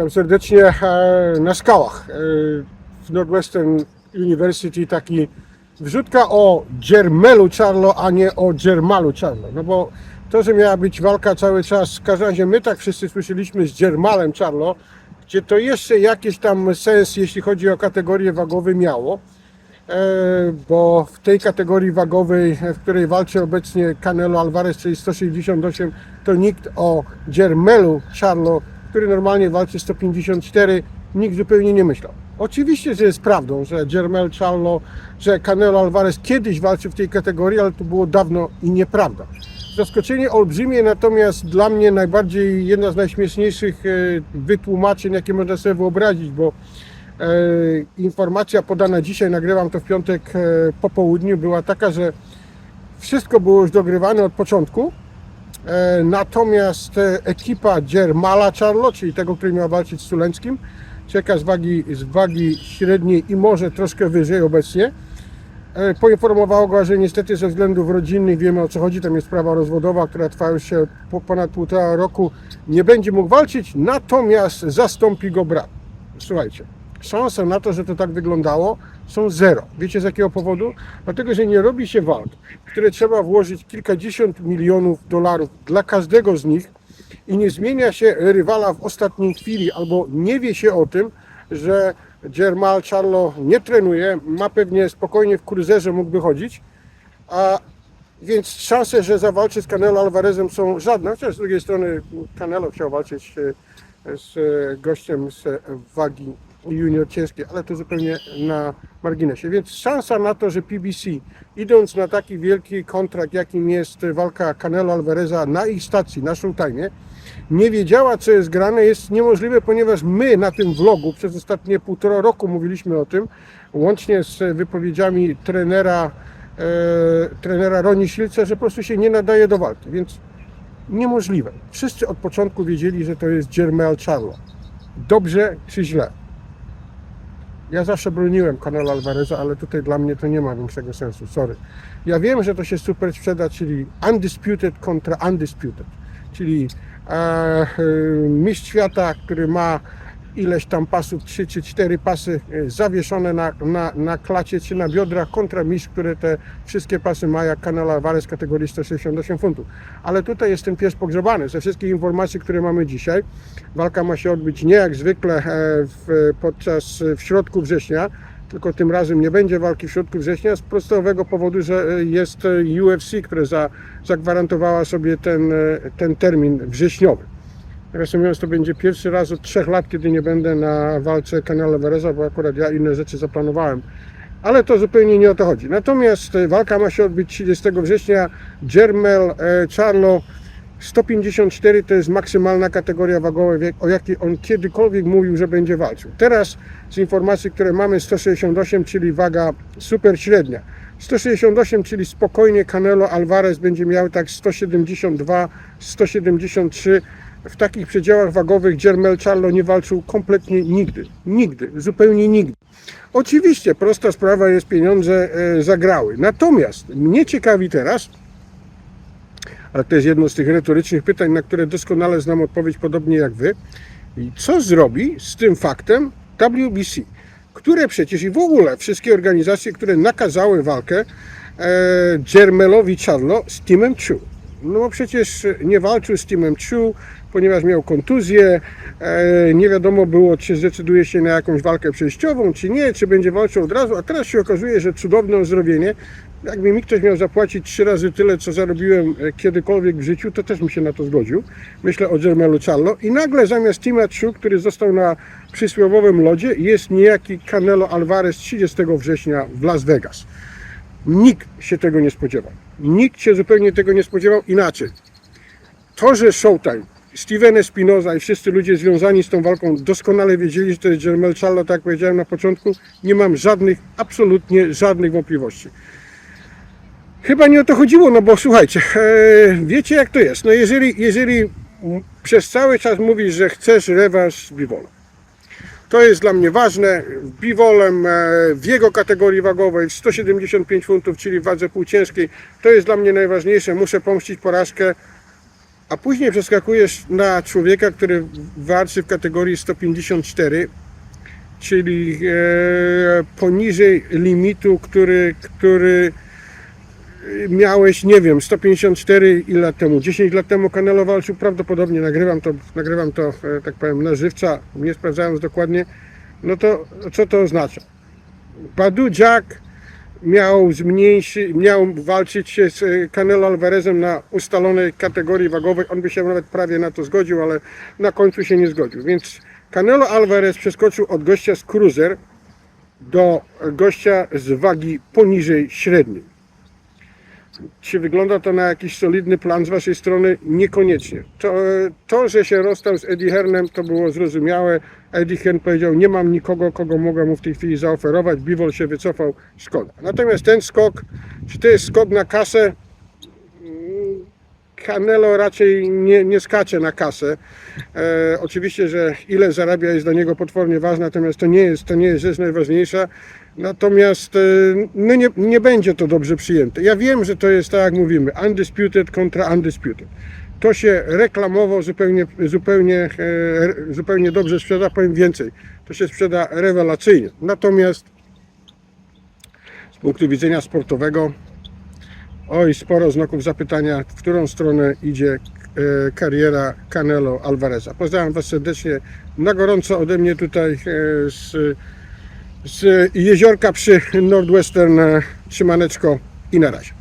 Witam serdecznie e, na skałach e, w Northwestern University. Taki wrzutka o Dziermelu Charlo, a nie o Dziermalu Charlo. No bo to, że miała być walka cały czas, w każdym razie my tak wszyscy słyszeliśmy z Dziermalem Charlo, gdzie to jeszcze jakiś tam sens, jeśli chodzi o kategorię wagowe miało. E, bo w tej kategorii wagowej, w której walczy obecnie Canelo Alvarez, czyli 168, to nikt o Dziermelu Charlo, który normalnie walczy 154, nikt zupełnie nie myślał. Oczywiście, że jest prawdą, że Dziermel Charlo, że Canelo Alvarez kiedyś walczył w tej kategorii, ale to było dawno i nieprawda. Zaskoczenie olbrzymie, natomiast dla mnie najbardziej jedna z najśmieszniejszych e, wytłumaczeń, jakie można sobie wyobrazić, bo E, informacja podana dzisiaj, nagrywam to w piątek e, po południu, była taka, że wszystko było już dogrywane od początku. E, Natomiast e, ekipa Dziermala Charlo, czyli tego, który miał walczyć z Sulenckim, czeka z wagi, z wagi średniej i może troszkę wyżej obecnie. E, Poinformowało go, że niestety ze względów rodzinnych, wiemy o co chodzi, tam jest sprawa rozwodowa, która trwa już się po ponad półtora roku, nie będzie mógł walczyć, natomiast zastąpi go brat. Słuchajcie, szanse na to, że to tak wyglądało, są zero. Wiecie z jakiego powodu? Dlatego, że nie robi się walk, które trzeba włożyć kilkadziesiąt milionów dolarów dla każdego z nich i nie zmienia się rywala w ostatniej chwili, albo nie wie się o tym, że Dziermal Charlo nie trenuje, ma pewnie spokojnie w kurzerze mógłby chodzić, a więc szanse, że zawalczy z Canelo Alvarezem są żadne, chociaż z drugiej strony Canelo chciał walczyć e, z gościem z wagi junior ciężkiej, ale to zupełnie na marginesie. Więc szansa na to, że PBC idąc na taki wielki kontrakt, jakim jest walka Canelo Alvareza na ich stacji, na Showtime, nie wiedziała, co jest grane, jest niemożliwe, ponieważ my na tym vlogu przez ostatnie półtora roku mówiliśmy o tym, łącznie z wypowiedziami trenera, e, trenera Roni Silce, że po prostu się nie nadaje do walki, więc niemożliwe. Wszyscy od początku wiedzieli, że to jest Jermel Charlo. Dobrze czy źle? Ja zawsze broniłem Canelo Alvareza, ale tutaj dla mnie to nie ma większego sensu, sorry. Ja wiem, że to się super sprzeda, czyli undisputed kontra undisputed, czyli e, e, mistrz świata, który ma ileś tam pasów, 3 czy 4 pasy e, zawieszone na, na, na klacie czy na biodrach kontra mistrz, który te wszystkie pasy ma jak Canelo Alvarez kategorii 168 funtów. Ale tutaj jest ten pies pogrzebany. Ze wszystkich informacji, które mamy dzisiaj, walka ma się odbyć nie jak zwykle e, w, podczas w środku września, tylko tym razem nie będzie walki w środku września z prostowego powodu, że e, jest e, UFC, które za, zagwarantowała sobie ten, e, ten termin wrześniowy. Nawiasem mówiąc, to będzie pierwszy raz od trzech lat, kiedy nie będę na walce Canelo Alvareza, bo akurat ja inne rzeczy zaplanowałem. Ale to zupełnie nie o to chodzi. Natomiast e, walka ma się odbyć 30 września. Jermel e, Charlo 154 to jest maksymalna kategoria wagowa, o jakiej on kiedykolwiek mówił, że będzie walczył. Teraz z informacji, które mamy 168, czyli waga super średnia. 168, czyli spokojnie Canelo Alvarez będzie miał tak 172, 173. W takich przedziałach wagowych Jermel Charlo nie walczył kompletnie nigdy. Nigdy, zupełnie nigdy. Oczywiście prosta sprawa jest pieniądze e, zagrały. Natomiast mnie ciekawi teraz, ale to jest jedno z tych retorycznych pytań, na które doskonale znam odpowiedź, podobnie jak Wy. Co zrobi z tym faktem WBC, które przecież i w ogóle wszystkie organizacje, które nakazały walkę e, Jermelowi Charlo z Timem Chu. No bo przecież nie walczył z Timem Chu, ponieważ miał kontuzję. E, nie wiadomo było, czy zdecyduje się na jakąś walkę przejściową, czy nie, czy będzie walczył od razu. A teraz się okazuje, że cudowne ozdrowienie. Jakby mi ktoś miał zapłacić trzy razy tyle, co zarobiłem e, kiedykolwiek w życiu, to też bym się na to zgodził. Myślę o Jermelu Charlo. I nagle zamiast Tima Chu, który został na przysłowiowym lodzie, jest niejaki Canelo Alvarez 30 września w Las Vegas. Nikt się tego nie spodziewał. Nikt się zupełnie tego nie spodziewał inaczej. To, że Showtime, Steven Espinoza i wszyscy ludzie związani z tą walką doskonale wiedzieli, że to jest Jermel Charlo, tak jak powiedziałem na początku, nie mam żadnych, absolutnie żadnych wątpliwości. Chyba nie o to chodziło, no bo słuchajcie, e, wiecie jak to jest. No jeżeli, jeżeli przez cały czas mówisz, że chcesz rewanż z Bivolem, to jest dla mnie ważne. Biwolem e, w jego kategorii wagowej w 175 funtów, czyli w wadze półciężkiej, to jest dla mnie najważniejsze. Muszę pomścić porażkę a później przeskakujesz na człowieka, który walczy w kategorii 154, czyli e, poniżej limitu, który, który miałeś, nie wiem, 154 ile lat temu, 10 lat temu Canelo walczył, prawdopodobnie nagrywam to, nagrywam to, e, tak powiem, na żywca, nie sprawdzając dokładnie, no to co to oznacza? Badu Jack miał zmniejszy, miał walczyć się z e, Canelo Alvarezem na ustalonej kategorii wagowej, on by się nawet prawie na to zgodził, ale na końcu się nie zgodził, więc Canelo Alvarez przeskoczył od gościa z cruiser do gościa z wagi poniżej średniej. Czy wygląda to na jakiś solidny plan z Waszej strony? Niekoniecznie. To, to, że się rozstał z Eddie Hearnem, to było zrozumiałe. Eddie Hearn powiedział, nie mam nikogo, kogo mogę mu w tej chwili zaoferować. Bivol się wycofał, szkoda. Natomiast ten skok, czy to jest skok na kasę? Canelo raczej nie, nie skacze na kasę. E, oczywiście, że ile zarabia jest dla niego potwornie ważne, natomiast to nie jest, to nie jest rzecz najważniejsza. Natomiast e, no nie, nie będzie to dobrze przyjęte. Ja wiem, że to jest tak jak mówimy, undisputed kontra undisputed. To się reklamowo zupełnie, zupełnie, e, zupełnie dobrze sprzeda, powiem więcej. To się sprzeda rewelacyjnie. Natomiast z punktu widzenia sportowego Oj, sporo znaków zapytania, w którą stronę idzie e, kariera Canelo Alvareza. Pozdrawiam Was serdecznie na gorąco ode mnie tutaj e, z, z jeziorka przy Northwestern. E, Trzymaneczko i na razie.